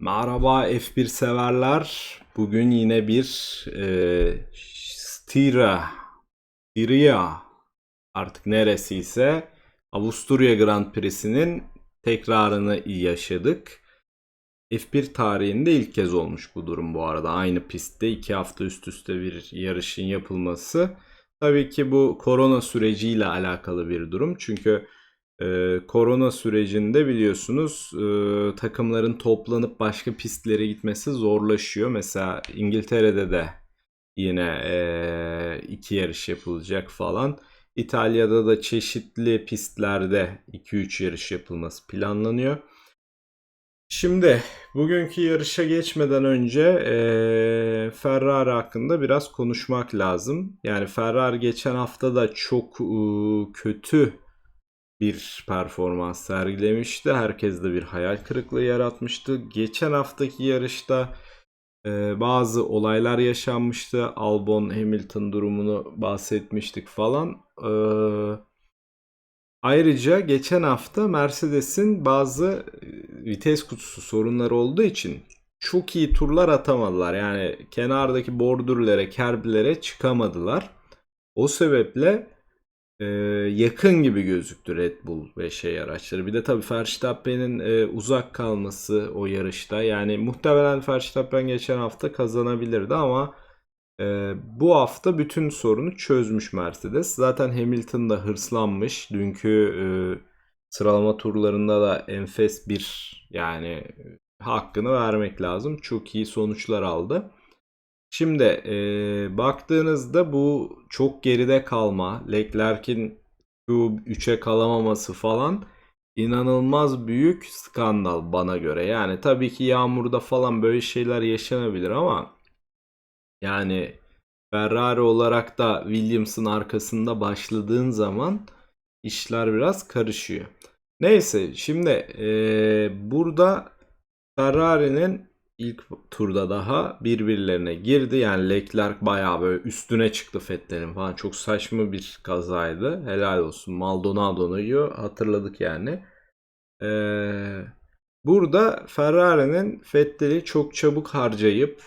Merhaba F1 severler. Bugün yine bir e, Stira, Styria artık neresiyse Avusturya Grand Prix'sinin tekrarını yaşadık. F1 tarihinde ilk kez olmuş bu durum bu arada. Aynı pistte iki hafta üst üste bir yarışın yapılması. Tabii ki bu korona süreciyle alakalı bir durum. Çünkü ee, korona sürecinde biliyorsunuz e, takımların toplanıp başka pistlere gitmesi zorlaşıyor. Mesela İngiltere'de de yine e, iki yarış yapılacak falan. İtalya'da da çeşitli pistlerde 2-3 yarış yapılması planlanıyor. Şimdi bugünkü yarışa geçmeden önce e, Ferrari hakkında biraz konuşmak lazım. Yani Ferrari geçen hafta da çok e, kötü bir performans sergilemişti. Herkes de bir hayal kırıklığı yaratmıştı. Geçen haftaki yarışta e, bazı olaylar yaşanmıştı. Albon Hamilton durumunu bahsetmiştik falan. E, ayrıca geçen hafta Mercedes'in bazı e, vites kutusu sorunları olduğu için çok iyi turlar atamadılar. Yani kenardaki bordürlere, kerblere çıkamadılar. O sebeple e, yakın gibi gözüktü Red Bull ve şey araçları. Bir de tabii Verstappen'in e, uzak kalması o yarışta. Yani muhtemelen Verstappen geçen hafta kazanabilirdi ama e, bu hafta bütün sorunu çözmüş Mercedes. Zaten Hamilton da hırslanmış. Dünkü e, sıralama turlarında da enfes bir yani hakkını vermek lazım. Çok iyi sonuçlar aldı. Şimdi e, baktığınızda bu çok geride kalma, Leclerc'in şu 3'e kalamaması falan inanılmaz büyük skandal bana göre. Yani tabii ki yağmurda falan böyle şeyler yaşanabilir ama yani Ferrari olarak da Williams'ın arkasında başladığın zaman işler biraz karışıyor. Neyse şimdi e, burada Ferrari'nin ilk turda daha birbirlerine girdi. Yani Leclerc bayağı böyle üstüne çıktı Vettel'in falan. Çok saçma bir kazaydı. Helal olsun. Maldonado'yu hatırladık yani. Ee, burada Ferrari'nin Vettel'i çok çabuk harcayıp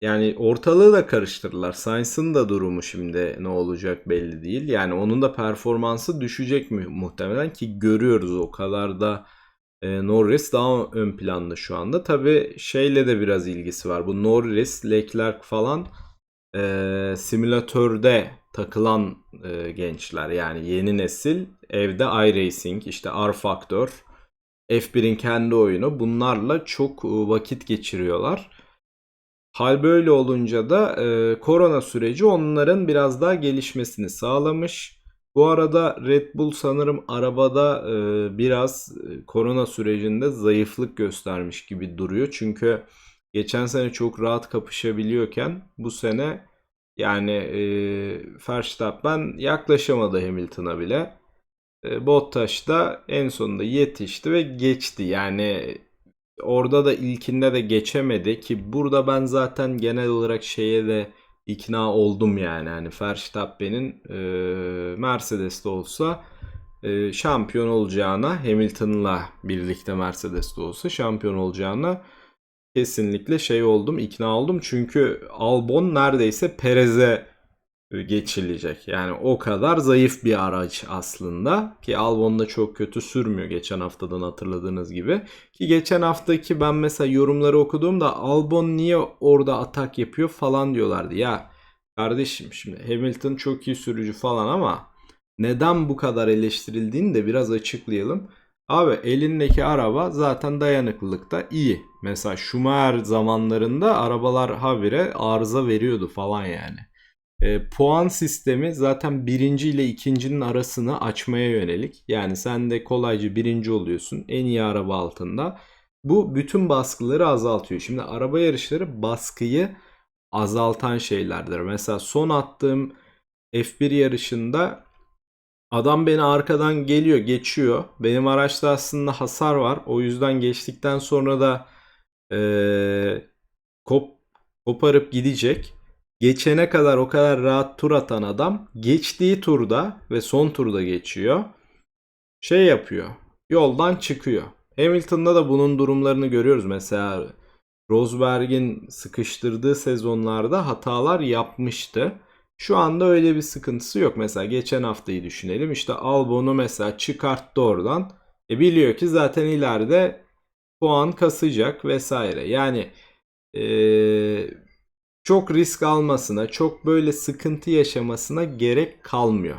yani ortalığı da karıştırdılar. Sainz'ın da durumu şimdi ne olacak belli değil. Yani onun da performansı düşecek mi muhtemelen ki görüyoruz o kadar da e, Norris daha ön planda şu anda. Tabi şeyle de biraz ilgisi var. Bu Norris, Leclerc falan e, simülatörde takılan e, gençler. Yani yeni nesil evde iRacing, işte R Factor, F1'in kendi oyunu bunlarla çok e, vakit geçiriyorlar. Hal böyle olunca da e, korona süreci onların biraz daha gelişmesini sağlamış. Bu arada Red Bull sanırım arabada e, biraz e, korona sürecinde zayıflık göstermiş gibi duruyor. Çünkü geçen sene çok rahat kapışabiliyorken bu sene yani e, Verstappen yaklaşamadı Hamilton'a bile. E, Bottas da en sonunda yetişti ve geçti. Yani orada da ilkinde de geçemedi ki burada ben zaten genel olarak şeye de ikna oldum yani. Hani Verstappen'in e, Mercedes'te olsa e, şampiyon olacağına Hamilton'la birlikte Mercedes'te olsa şampiyon olacağına kesinlikle şey oldum, ikna oldum. Çünkü Albon neredeyse Perez'e geçilecek. Yani o kadar zayıf bir araç aslında ki Albon da çok kötü sürmüyor geçen haftadan hatırladığınız gibi. Ki geçen haftaki ben mesela yorumları okuduğumda Albon niye orada atak yapıyor falan diyorlardı. Ya kardeşim şimdi Hamilton çok iyi sürücü falan ama neden bu kadar eleştirildiğini de biraz açıklayalım. Abi elindeki araba zaten dayanıklılıkta iyi. Mesela Schumacher zamanlarında arabalar habire arıza veriyordu falan yani. E, puan sistemi zaten birinci ile ikincinin arasını açmaya yönelik. Yani sen de kolayca birinci oluyorsun en iyi araba altında. Bu bütün baskıları azaltıyor. Şimdi araba yarışları baskıyı azaltan şeylerdir. Mesela son attığım F1 yarışında adam beni arkadan geliyor, geçiyor. Benim araçta aslında hasar var. O yüzden geçtikten sonra da ee, kop koparıp gidecek geçene kadar o kadar rahat tur atan adam geçtiği turda ve son turda geçiyor. Şey yapıyor. Yoldan çıkıyor. Hamilton'da da bunun durumlarını görüyoruz. Mesela Rosberg'in sıkıştırdığı sezonlarda hatalar yapmıştı. Şu anda öyle bir sıkıntısı yok. Mesela geçen haftayı düşünelim. İşte Albon'u mesela çıkarttı oradan. E biliyor ki zaten ileride puan kasacak vesaire. Yani eee, çok risk almasına, çok böyle sıkıntı yaşamasına gerek kalmıyor.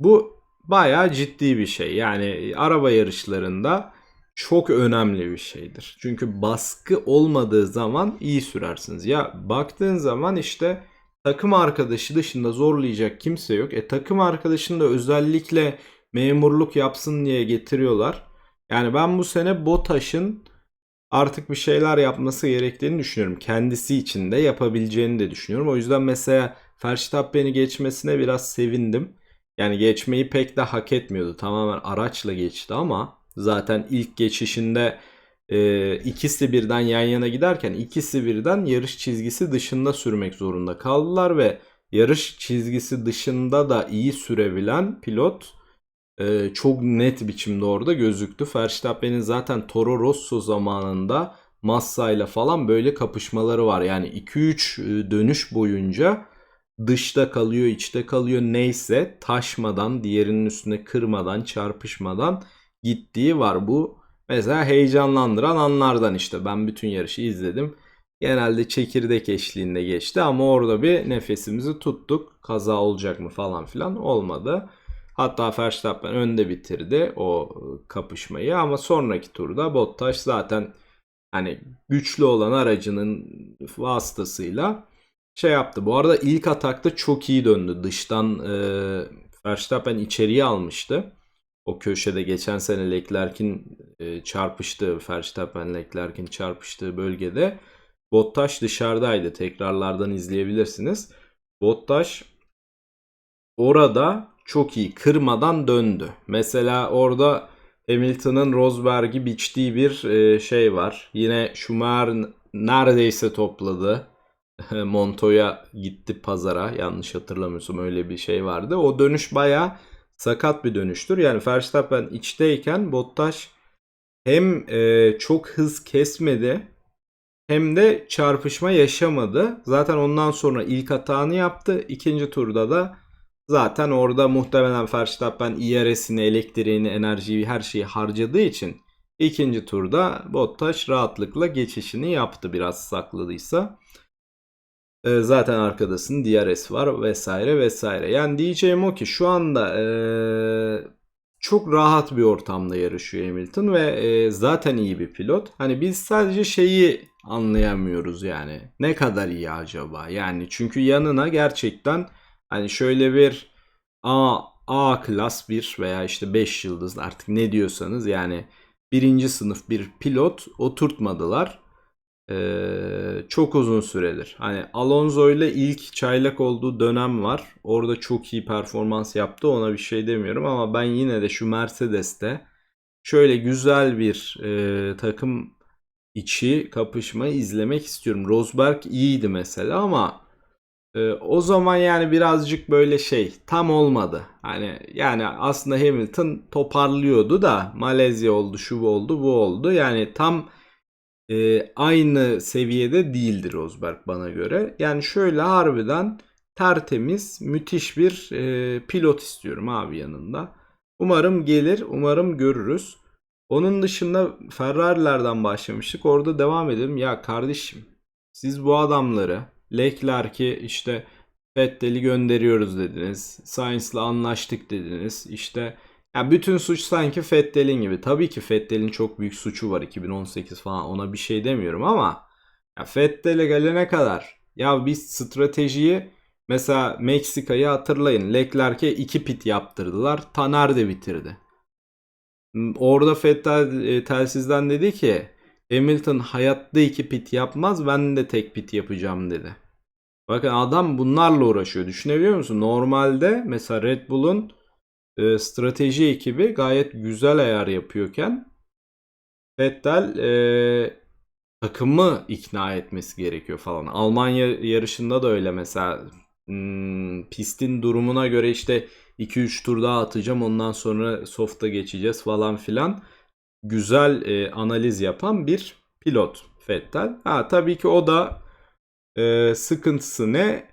Bu bayağı ciddi bir şey. Yani araba yarışlarında çok önemli bir şeydir. Çünkü baskı olmadığı zaman iyi sürersiniz. Ya baktığın zaman işte takım arkadaşı dışında zorlayacak kimse yok. E takım arkadaşını da özellikle memurluk yapsın diye getiriyorlar. Yani ben bu sene BOTAŞ'ın artık bir şeyler yapması gerektiğini düşünüyorum. Kendisi için de yapabileceğini de düşünüyorum. O yüzden mesela Verstappen'i geçmesine biraz sevindim. Yani geçmeyi pek de hak etmiyordu. Tamamen araçla geçti ama zaten ilk geçişinde e, ikisi birden yan yana giderken ikisi birden yarış çizgisi dışında sürmek zorunda kaldılar ve yarış çizgisi dışında da iyi sürebilen pilot e, çok net biçimde orada gözüktü. Verstappen'in zaten Toro Rosso zamanında Massa ile falan böyle kapışmaları var. Yani 2-3 dönüş boyunca dışta kalıyor, içte kalıyor neyse taşmadan, diğerinin üstüne kırmadan, çarpışmadan gittiği var. Bu mesela heyecanlandıran anlardan işte. Ben bütün yarışı izledim. Genelde çekirdek eşliğinde geçti ama orada bir nefesimizi tuttuk. Kaza olacak mı falan filan olmadı. Hatta Verstappen önde bitirdi o kapışmayı ama sonraki turda Bottas zaten hani güçlü olan aracının vasıtasıyla şey yaptı. Bu arada ilk atakta çok iyi döndü. Dıştan e, Verstappen içeriye almıştı. O köşede geçen sene Leclerc'in e, çarpıştığı, Verstappen Leclerc'in çarpıştığı bölgede Bottas dışarıdaydı. Tekrarlardan izleyebilirsiniz. Bottas orada çok iyi kırmadan döndü. Mesela orada Hamilton'ın Rosberg'i biçtiği bir e, şey var. Yine Schumacher neredeyse topladı. Montoya gitti pazara. Yanlış hatırlamıyorsam öyle bir şey vardı. O dönüş baya sakat bir dönüştür. Yani Verstappen içteyken Bottas hem e, çok hız kesmedi hem de çarpışma yaşamadı. Zaten ondan sonra ilk hatanı yaptı. İkinci turda da zaten orada muhtemelen Verstappen IRS'ini, elektriğini, enerjiyi, her şeyi harcadığı için ikinci turda Bottas rahatlıkla geçişini yaptı biraz sakladıysa. E, zaten arkadasının DRS var vesaire vesaire. Yani diyeceğim o ki şu anda e, çok rahat bir ortamda yarışıyor Hamilton ve e, zaten iyi bir pilot. Hani biz sadece şeyi anlayamıyoruz yani. Ne kadar iyi acaba? Yani çünkü yanına gerçekten hani şöyle bir A A klas bir veya işte 5 yıldız artık ne diyorsanız yani birinci sınıf bir pilot oturtmadılar. Ee, çok uzun süredir. Hani Alonso ile ilk çaylak olduğu dönem var. Orada çok iyi performans yaptı. Ona bir şey demiyorum ama ben yine de şu Mercedes'te şöyle güzel bir e, takım içi kapışma izlemek istiyorum. Rosberg iyiydi mesela ama e, o zaman yani birazcık böyle şey tam olmadı. Hani yani aslında Hamilton toparlıyordu da Malezya oldu, şu oldu, bu oldu. Yani tam e, aynı seviyede değildir Rosberg bana göre. Yani şöyle harbiden tertemiz, müthiş bir e, pilot istiyorum abi yanında. Umarım gelir, umarım görürüz. Onun dışında Ferrari'lerden başlamıştık. Orada devam edelim. Ya kardeşim siz bu adamları Leclerc'i işte Vettel'i gönderiyoruz dediniz. Sainz'la anlaştık dediniz. İşte ya bütün suç sanki Fettel'in gibi. Tabii ki Fettel'in çok büyük suçu var 2018 falan ona bir şey demiyorum ama ya Fettel'e gelene kadar ya biz stratejiyi mesela Meksika'yı hatırlayın. Leclerc'e iki pit yaptırdılar. Taner de bitirdi. Orada Fettel e, telsizden dedi ki Hamilton hayatta iki pit yapmaz ben de tek pit yapacağım dedi. Bakın adam bunlarla uğraşıyor. Düşünebiliyor musun? Normalde mesela Red Bull'un e, strateji ekibi gayet güzel ayar yapıyorken Vettel e, takımı ikna etmesi gerekiyor falan. Almanya yarışında da öyle mesela hmm, pistin durumuna göre işte 2-3 tur daha atacağım ondan sonra soft'a geçeceğiz falan filan. Güzel e, analiz yapan bir pilot Vettel. Ha tabii ki o da e, sıkıntısı ne?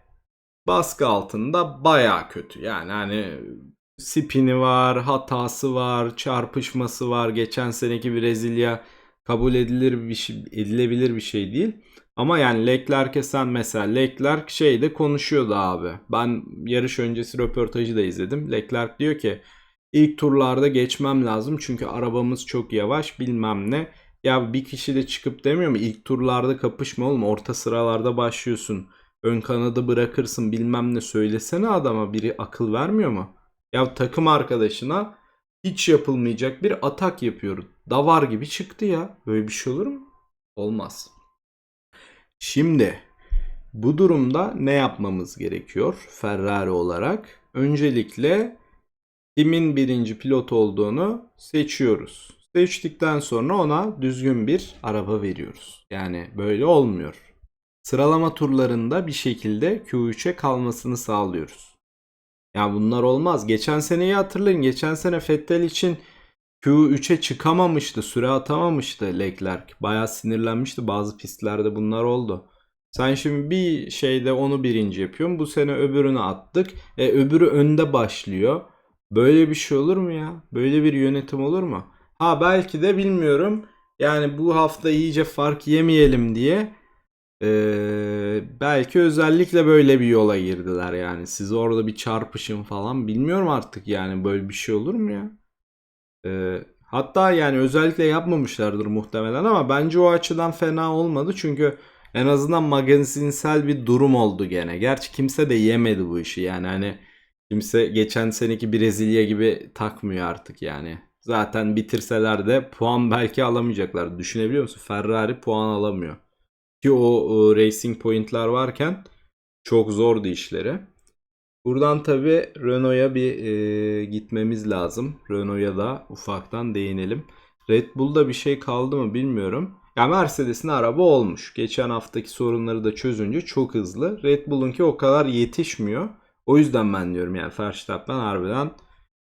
Baskı altında baya kötü. Yani hani spini var, hatası var, çarpışması var. Geçen seneki Brezilya kabul edilir bir şey, edilebilir bir şey değil. Ama yani Leclerc'e sen mesela Leclerc şeyde konuşuyordu abi. Ben yarış öncesi röportajı da izledim. Leclerc diyor ki ilk turlarda geçmem lazım çünkü arabamız çok yavaş bilmem ne. Ya bir kişi de çıkıp demiyor mu ilk turlarda kapışma oğlum orta sıralarda başlıyorsun. Ön kanadı bırakırsın bilmem ne söylesene adama biri akıl vermiyor mu? Ya takım arkadaşına hiç yapılmayacak bir atak yapıyor. Davar gibi çıktı ya. Böyle bir şey olur mu? Olmaz. Şimdi bu durumda ne yapmamız gerekiyor Ferrari olarak? Öncelikle kimin birinci pilot olduğunu seçiyoruz. Seçtikten sonra ona düzgün bir araba veriyoruz. Yani böyle olmuyor. Sıralama turlarında bir şekilde Q3'e kalmasını sağlıyoruz. Ya bunlar olmaz. Geçen seneyi hatırlayın. Geçen sene Fettel için Q3'e çıkamamıştı. Süre atamamıştı Leclerc. Bayağı sinirlenmişti. Bazı pistlerde bunlar oldu. Sen şimdi bir şeyde onu birinci yapıyorsun. Bu sene öbürünü attık. E, öbürü önde başlıyor. Böyle bir şey olur mu ya? Böyle bir yönetim olur mu? Ha belki de bilmiyorum. Yani bu hafta iyice fark yemeyelim diye ee, belki özellikle böyle bir yola girdiler yani. Siz orada bir çarpışın falan. Bilmiyorum artık yani böyle bir şey olur mu ya? Ee, hatta yani özellikle yapmamışlardır muhtemelen ama bence o açıdan fena olmadı. Çünkü en azından magazinsel bir durum oldu gene. Gerçi kimse de yemedi bu işi yani hani kimse geçen seneki Brezilya gibi takmıyor artık yani. Zaten bitirseler de puan belki alamayacaklar. Düşünebiliyor musun? Ferrari puan alamıyor. Ki o, o Racing Point'ler varken çok zordu işleri. Buradan tabi Renault'a bir e, gitmemiz lazım. Renault'a da ufaktan değinelim. Red Bull'da bir şey kaldı mı bilmiyorum. Ya Mercedes'in araba olmuş. Geçen haftaki sorunları da çözünce çok hızlı. Red Bull'unki o kadar yetişmiyor. O yüzden ben diyorum yani Verstappen harbiden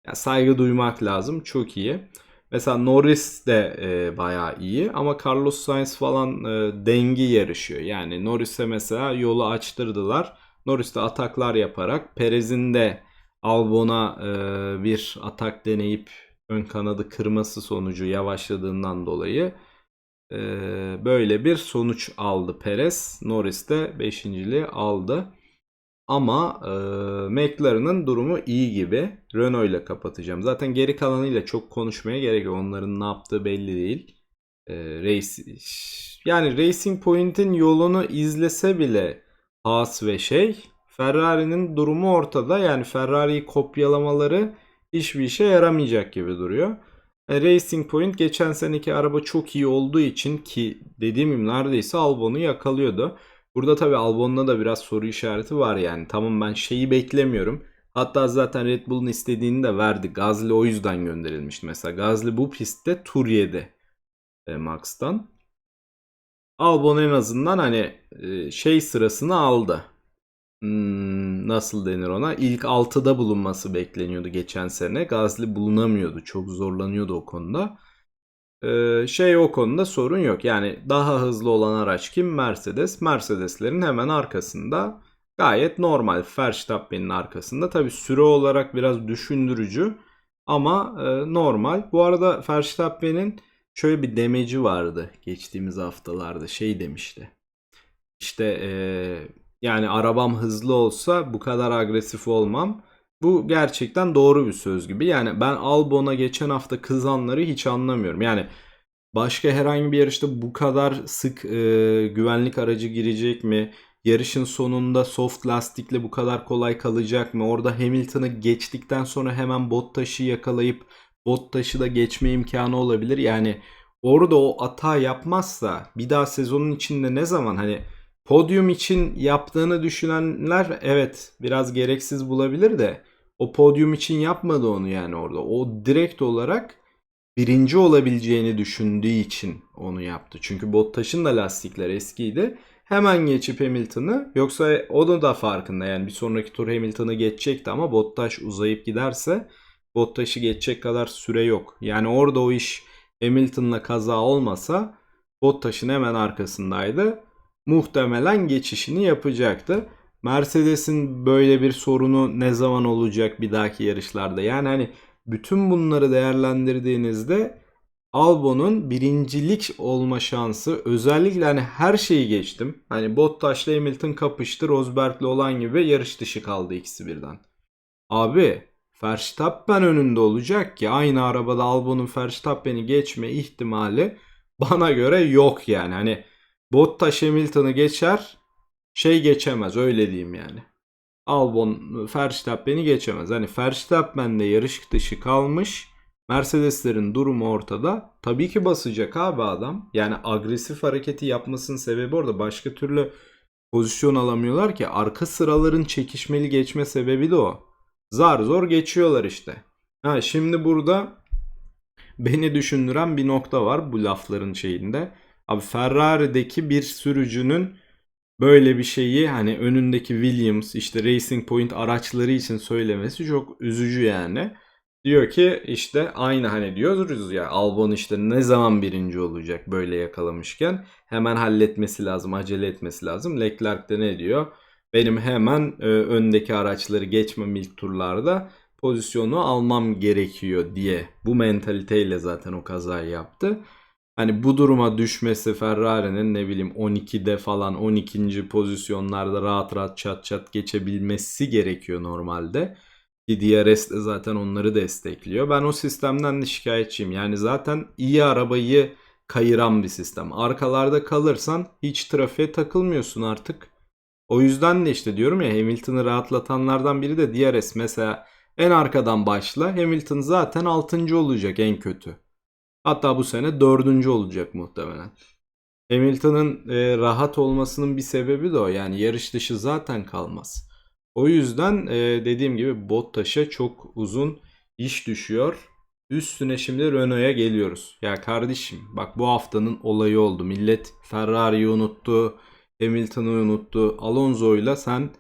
ya saygı duymak lazım. Çok iyi. Mesela Norris de e, bayağı iyi ama Carlos Sainz falan e, dengi yarışıyor. Yani Norris'e mesela yolu açtırdılar. Norris de ataklar yaparak Perez'in de Albon'a e, bir atak deneyip ön kanadı kırması sonucu yavaşladığından dolayı e, böyle bir sonuç aldı Perez. Norris de 5.liği aldı. Ama e, McLaren'ın durumu iyi gibi. Renault ile kapatacağım. Zaten geri kalanıyla çok konuşmaya gerek yok. Onların ne yaptığı belli değil. E, race, yani Racing Point'in yolunu izlese bile Haas ve şey Ferrari'nin durumu ortada. Yani Ferrari'yi kopyalamaları hiçbir işe yaramayacak gibi duruyor. E, Racing Point geçen seneki araba çok iyi olduğu için ki dediğim gibi neredeyse Albon'u yakalıyordu. Burada tabii Albon'da da biraz soru işareti var yani. Tamam ben şeyi beklemiyorum. Hatta zaten Red Bull'un istediğini de verdi. Gazli o yüzden gönderilmişti. Mesela Gazli bu pistte tur yedi e, Max'tan. Albon en azından hani e, şey sırasını aldı. Hmm, nasıl denir ona? İlk 6'da bulunması bekleniyordu geçen sene. Gazli bulunamıyordu. Çok zorlanıyordu o konuda. Ee, şey o konuda sorun yok. Yani daha hızlı olan araç kim? Mercedes. Mercedeslerin hemen arkasında gayet normal. Verstappen'in arkasında. Tabi süre olarak biraz düşündürücü ama e, normal. Bu arada Verstappen'in şöyle bir demeci vardı geçtiğimiz haftalarda. Şey demişti. İşte e, yani arabam hızlı olsa bu kadar agresif olmam. Bu gerçekten doğru bir söz gibi. Yani ben Albon'a geçen hafta kızanları hiç anlamıyorum. Yani başka herhangi bir yarışta bu kadar sık e, güvenlik aracı girecek mi? Yarışın sonunda soft lastikle bu kadar kolay kalacak mı? Orada Hamilton'ı geçtikten sonra hemen Bottas'ı yakalayıp Bottas'ı da geçme imkanı olabilir. Yani orada o hata yapmazsa bir daha sezonun içinde ne zaman hani podyum için yaptığını düşünenler evet biraz gereksiz bulabilir de o podyum için yapmadı onu yani orada. O direkt olarak birinci olabileceğini düşündüğü için onu yaptı. Çünkü Bottas'ın da lastikler eskiydi. Hemen geçip Hamilton'ı yoksa o da farkında yani bir sonraki tur Hamilton'ı geçecekti ama Bottas uzayıp giderse Bottas'ı geçecek kadar süre yok. Yani orada o iş Hamilton'la kaza olmasa Bottas'ın hemen arkasındaydı. Muhtemelen geçişini yapacaktı. Mercedes'in böyle bir sorunu ne zaman olacak bir dahaki yarışlarda? Yani hani bütün bunları değerlendirdiğinizde Albon'un birincilik olma şansı özellikle hani her şeyi geçtim. Hani Bottas'la Hamilton kapıştı. Rosberg'le olan gibi yarış dışı kaldı ikisi birden. Abi Verstappen önünde olacak ki aynı arabada Albon'un Verstappen'i geçme ihtimali bana göre yok yani. Hani Bottas Hamilton'ı geçer şey geçemez öyle diyeyim yani. Albon Verstappen'i geçemez. Hani Verstappen de yarış dışı kalmış. Mercedeslerin durumu ortada. Tabii ki basacak abi adam. Yani agresif hareketi yapmasının sebebi orada. Başka türlü pozisyon alamıyorlar ki. Arka sıraların çekişmeli geçme sebebi de o. Zar zor geçiyorlar işte. Ha şimdi burada beni düşündüren bir nokta var bu lafların şeyinde. Abi Ferrari'deki bir sürücünün böyle bir şeyi hani önündeki Williams işte Racing Point araçları için söylemesi çok üzücü yani. Diyor ki işte aynı hani diyoruz ya Albon işte ne zaman birinci olacak böyle yakalamışken hemen halletmesi lazım acele etmesi lazım. Leclerc de ne diyor? Benim hemen e, öndeki araçları geçmem ilk turlarda pozisyonu almam gerekiyor diye bu mentaliteyle zaten o kazayı yaptı. Hani bu duruma düşmesi Ferrari'nin ne bileyim 12'de falan 12. pozisyonlarda rahat rahat çat çat geçebilmesi gerekiyor normalde. Ki DRS de zaten onları destekliyor. Ben o sistemden de şikayetçiyim. Yani zaten iyi arabayı kayıran bir sistem. Arkalarda kalırsan hiç trafiğe takılmıyorsun artık. O yüzden de işte diyorum ya Hamilton'ı rahatlatanlardan biri de DRS. Mesela en arkadan başla Hamilton zaten 6. olacak en kötü. Hatta bu sene 4. olacak muhtemelen. Hamilton'ın e, rahat olmasının bir sebebi de o. Yani yarış dışı zaten kalmaz. O yüzden e, dediğim gibi Bottas'a çok uzun iş düşüyor. Üstüne şimdi Renault'a geliyoruz. Ya kardeşim bak bu haftanın olayı oldu. Millet Ferrari'yi unuttu. Hamilton'ı unuttu. Alonso'yla sen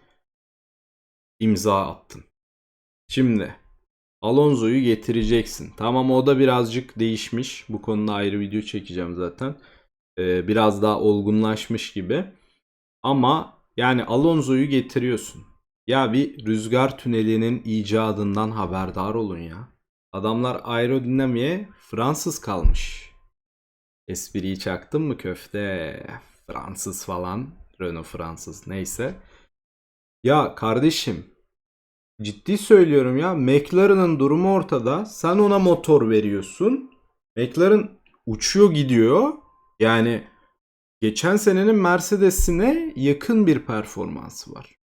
imza attın. Şimdi Alonso'yu getireceksin. Tamam o da birazcık değişmiş. Bu konuda ayrı video çekeceğim zaten. Ee, biraz daha olgunlaşmış gibi. Ama yani Alonso'yu getiriyorsun. Ya bir rüzgar tünelinin icadından haberdar olun ya. Adamlar aerodinamiğe Fransız kalmış. Espriyi çaktın mı köfte? Fransız falan. Renault Fransız neyse. Ya kardeşim ciddi söylüyorum ya McLaren'ın durumu ortada. Sen ona motor veriyorsun. McLaren uçuyor gidiyor. Yani geçen senenin Mercedes'ine yakın bir performansı var.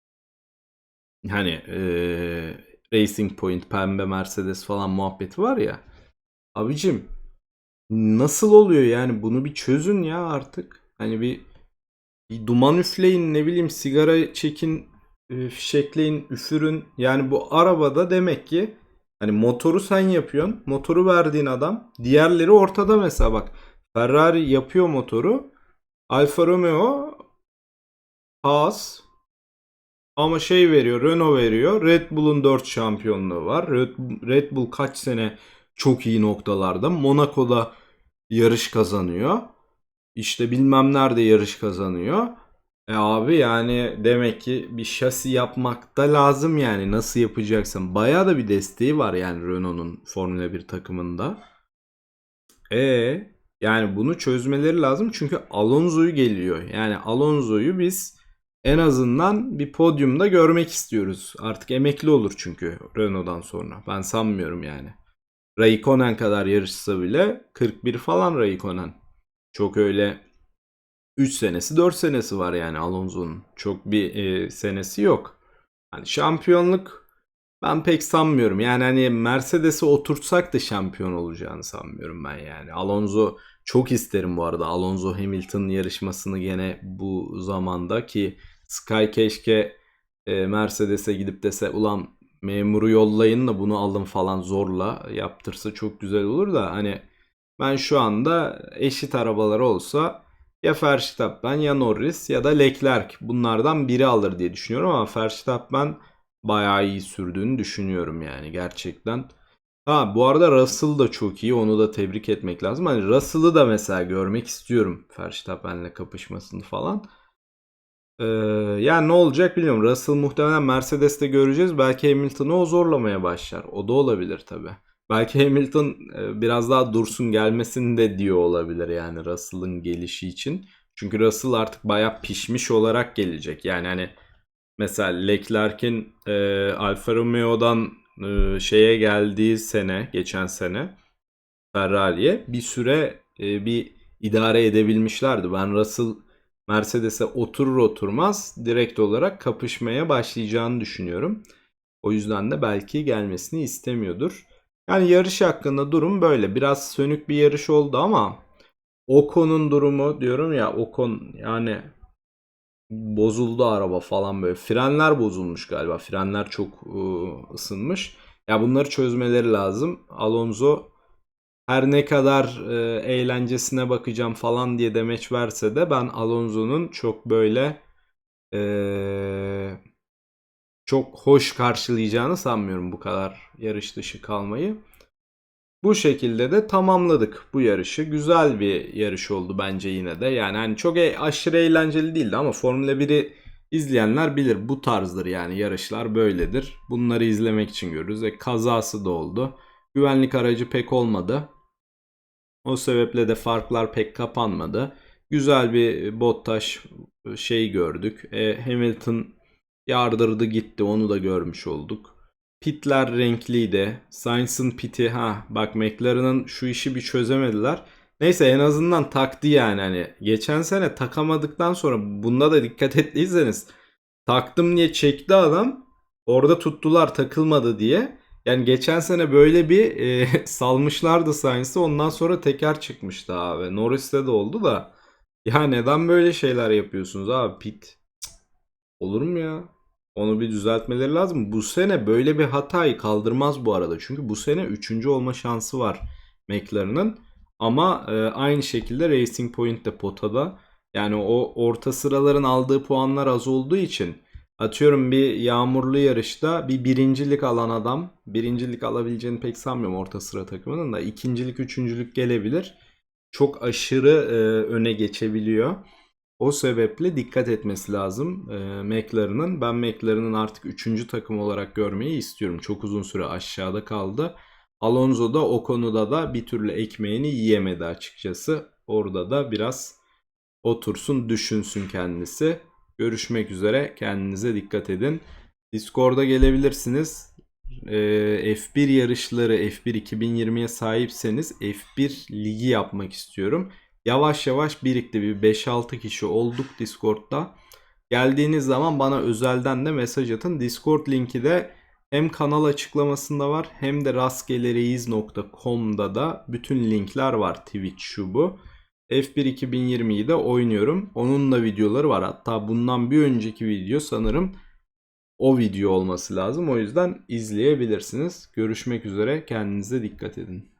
Hani eee, Racing Point, pembe Mercedes falan muhabbeti var ya. Abicim nasıl oluyor yani bunu bir çözün ya artık. Hani bir, bir duman üfleyin ne bileyim sigara çekin fişekleyin üfürün. Yani bu arabada demek ki hani motoru sen yapıyorsun. Motoru verdiğin adam. Diğerleri ortada mesela bak. Ferrari yapıyor motoru. Alfa Romeo Haas ama şey veriyor, Renault veriyor. Red Bull'un 4 şampiyonluğu var. Red, Red Bull kaç sene çok iyi noktalarda. Monaco'da yarış kazanıyor. İşte bilmem nerede yarış kazanıyor. E abi yani demek ki bir şasi yapmak da lazım yani nasıl yapacaksın. Bayağı da bir desteği var yani Renault'un Formula 1 takımında. E yani bunu çözmeleri lazım çünkü Alonso'yu geliyor. Yani Alonso'yu biz en azından bir podyumda görmek istiyoruz. Artık emekli olur çünkü Renault'dan sonra. Ben sanmıyorum yani. Raikkonen kadar yarışsa bile 41 falan Raikkonen. Çok öyle 3 senesi 4 senesi var yani Alonso'nun. Çok bir e, senesi yok. Hani şampiyonluk ben pek sanmıyorum. Yani hani Mercedes'i oturtsak da şampiyon olacağını sanmıyorum ben yani. Alonso çok isterim bu arada. Alonso Hamilton yarışmasını gene bu zamanda ki Sky keşke e, Mercedes'e gidip dese ulan memuru yollayın da bunu alın falan zorla yaptırsa çok güzel olur da hani ben şu anda eşit arabalar olsa ya Verstappen ya Norris ya da Leclerc bunlardan biri alır diye düşünüyorum ama Verstappen bayağı iyi sürdüğünü düşünüyorum yani gerçekten. Ha bu arada Russell da çok iyi. Onu da tebrik etmek lazım. Hani Russell'ı da mesela görmek istiyorum. Verstappen'le kapışmasını falan. Ee, yani ne olacak bilmiyorum. Russell muhtemelen Mercedes'te göreceğiz. Belki Hamilton'ı o zorlamaya başlar. O da olabilir tabii. Belki Hamilton e, biraz daha dursun gelmesini de diyor olabilir yani Russell'ın gelişi için. Çünkü Russell artık bayağı pişmiş olarak gelecek. Yani hani mesela Leclerc'in e, Alfa Romeo'dan e, şeye geldiği sene, geçen sene Ferrari'ye bir süre e, bir idare edebilmişlerdi. Ben Russell Mercedes'e oturur oturmaz direkt olarak kapışmaya başlayacağını düşünüyorum. O yüzden de belki gelmesini istemiyordur. Yani yarış hakkında durum böyle. Biraz sönük bir yarış oldu ama Ocon'un durumu diyorum ya Ocon yani bozuldu araba falan böyle. Frenler bozulmuş galiba. Frenler çok ıı, ısınmış. Ya bunları çözmeleri lazım. Alonso her ne kadar e, eğlencesine bakacağım falan diye demeç verse de ben Alonso'nun çok böyle e, çok hoş karşılayacağını sanmıyorum bu kadar yarış dışı kalmayı. Bu şekilde de tamamladık bu yarışı. Güzel bir yarış oldu bence yine de. Yani hani çok e- aşırı eğlenceli değildi ama Formula 1'i izleyenler bilir bu tarzdır yani yarışlar böyledir. Bunları izlemek için görürüz. E, kazası da oldu. Güvenlik aracı pek olmadı. O sebeple de farklar pek kapanmadı. Güzel bir Bottas şey gördük. E, Hamilton yardırdı gitti onu da görmüş olduk. Pitler renkliydi. Sainz'ın piti ha bak McLaren'ın şu işi bir çözemediler. Neyse en azından taktı yani hani geçen sene takamadıktan sonra bunda da dikkat ettiyseniz taktım diye çekti adam orada tuttular takılmadı diye. Yani geçen sene böyle bir e, salmışlardı Sainz'ı ondan sonra teker çıkmıştı abi. Norris'te de oldu da ya neden böyle şeyler yapıyorsunuz abi pit? Olur mu ya? Onu bir düzeltmeleri lazım. Bu sene böyle bir hatayı kaldırmaz bu arada. Çünkü bu sene 3. olma şansı var McLaren'ın. Ama e, aynı şekilde Racing Point de potada. Yani o orta sıraların aldığı puanlar az olduğu için atıyorum bir yağmurlu yarışta bir birincilik alan adam birincilik alabileceğini pek sanmıyorum orta sıra takımının da ikincilik üçüncülük gelebilir. Çok aşırı e, öne geçebiliyor. O sebeple dikkat etmesi lazım e, McLaren'ın. Ben McLaren'ın artık 3. takım olarak görmeyi istiyorum. Çok uzun süre aşağıda kaldı. Alonso da o konuda da bir türlü ekmeğini yiyemedi açıkçası. Orada da biraz otursun düşünsün kendisi. Görüşmek üzere. Kendinize dikkat edin. Discord'a gelebilirsiniz. Ee, F1 yarışları F1 2020'ye sahipseniz F1 ligi yapmak istiyorum. Yavaş yavaş birikti bir 5-6 kişi olduk Discord'da. Geldiğiniz zaman bana özelden de mesaj atın. Discord linki de hem kanal açıklamasında var hem de rastgelereyiz.com'da da bütün linkler var Twitch şu bu. F1 2020'yi de oynuyorum. Onun da videoları var. Hatta bundan bir önceki video sanırım o video olması lazım. O yüzden izleyebilirsiniz. Görüşmek üzere. Kendinize dikkat edin.